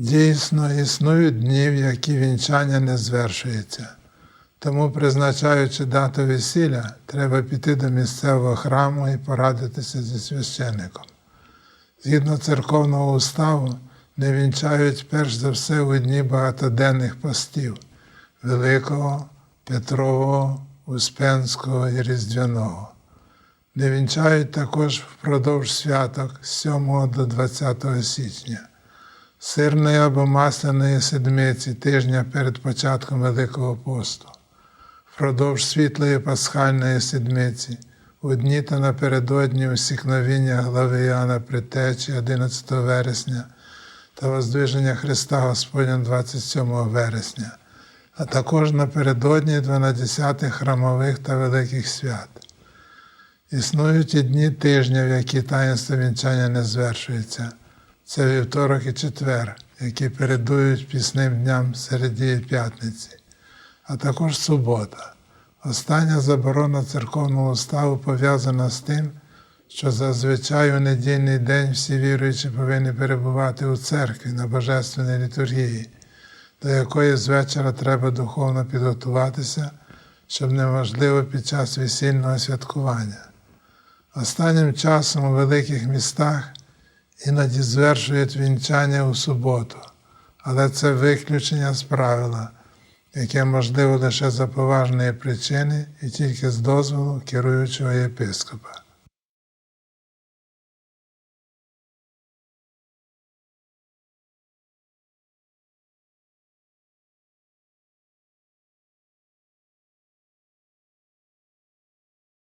Дійсно, існують дні, в які вінчання не звершується. Тому, призначаючи дату весілля, треба піти до місцевого храму і порадитися зі священником. Згідно церковного уставу, не вінчають перш за все у дні багатоденних постів Великого, Петрового, Успенського і Різдвяного. Не вінчають також впродовж святок з 7 до 20 січня, сирної або масляної седмиці тижня перед початком Великого посту, впродовж світлої пасхальної седмиці, у дні та напередодні усікновіння глави Іоанна Притечі 11 вересня та Воздвиження Христа Господня 27 вересня, а також напередодні 12 храмових та великих свят. Існують і дні тижня, в які таїнство вінчання не звершується. Це вівторок і четвер, які передують пісним дням середі і п'ятниці, а також субота. Остання заборона церковного уставу пов'язана з тим, що зазвичай у недільний день всі віруючі повинні перебувати у церкві на божественній літургії, до якої з вечора треба духовно підготуватися, щоб неможливо під час весільного святкування. Останнім часом у великих містах іноді звершують вінчання у суботу, але це виключення з правила, яке можливо лише за поважної причини і тільки з дозволу керуючого єпископа.